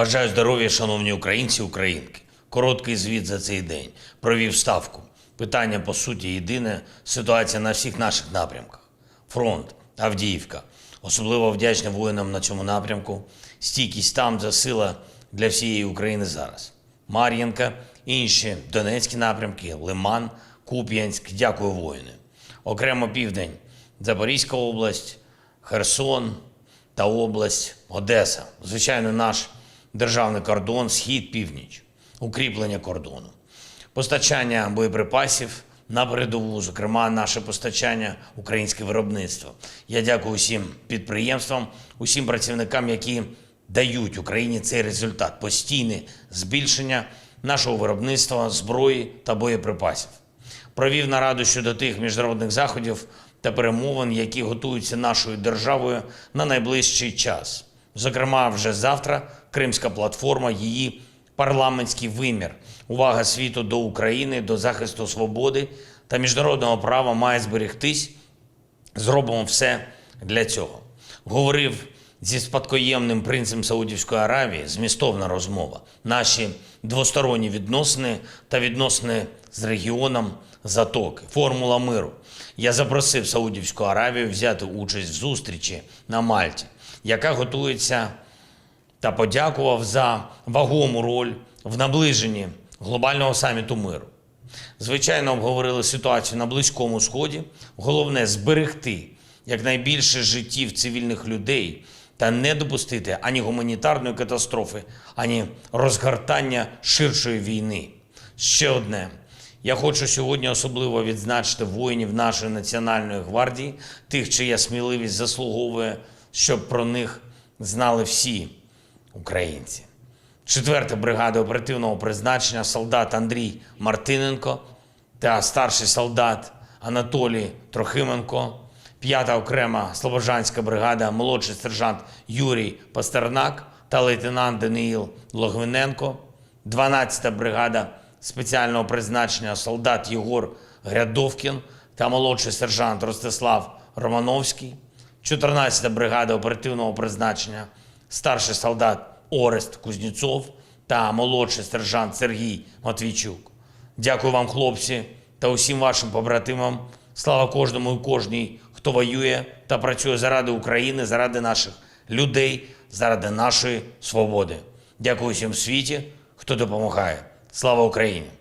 Бажаю здоров'я, шановні українці, українки. Короткий звіт за цей день. Провів ставку. Питання по суті єдине. Ситуація на всіх наших напрямках. Фронт, Авдіївка. Особливо вдячний воїнам на цьому напрямку. Стійкість там це сила для всієї України зараз. Мар'їнка, інші Донецькі напрямки, Лиман, Куп'янськ. Дякую воїни. Окремо південь, Запорізька область, Херсон та область Одеса. Звичайно, наш державний кордон, схід, північ, укріплення кордону, постачання боєприпасів на передову, зокрема, наше постачання українське виробництво. Я дякую усім підприємствам, усім працівникам, які дають Україні цей результат постійне збільшення нашого виробництва зброї та боєприпасів провів нараду щодо тих міжнародних заходів та перемовин, які готуються нашою державою на найближчий час. Зокрема, вже завтра Кримська платформа, її парламентський вимір, увага світу до України, до захисту свободи та міжнародного права має зберегтись. Зробимо все для цього. Говорив зі спадкоємним принцем Саудівської Аравії, змістовна розмова, наші двосторонні відносини та відносини з регіоном Затоки, формула миру. Я запросив Саудівську Аравію взяти участь в зустрічі на Мальті, яка готується та подякував за вагому роль в наближенні глобального саміту миру. Звичайно, обговорили ситуацію на Близькому Сході. Головне зберегти якнайбільше життів цивільних людей та не допустити ані гуманітарної катастрофи, ані розгортання ширшої війни. Ще одне. Я хочу сьогодні особливо відзначити воїнів нашої національної гвардії, тих, чия сміливість заслуговує, щоб про них знали всі українці. Четверта бригада оперативного призначення солдат Андрій Мартиненко та старший солдат Анатолій Трохименко, п'ята окрема Слобожанська бригада, молодший сержант Юрій Пастернак та лейтенант Даниїл Логвиненко, 12-та бригада спеціального призначення солдат Єгор Грядовкін та молодший сержант Ростислав Романовський, 14-та бригада оперативного призначення, старший солдат Орест Кузнєцов та молодший сержант Сергій Матвійчук. Дякую вам, хлопці, та усім вашим побратимам. Слава кожному і кожній, хто воює та працює заради України, заради наших людей, заради нашої свободи. Дякую всім світі, хто допомагає. Слава Україні!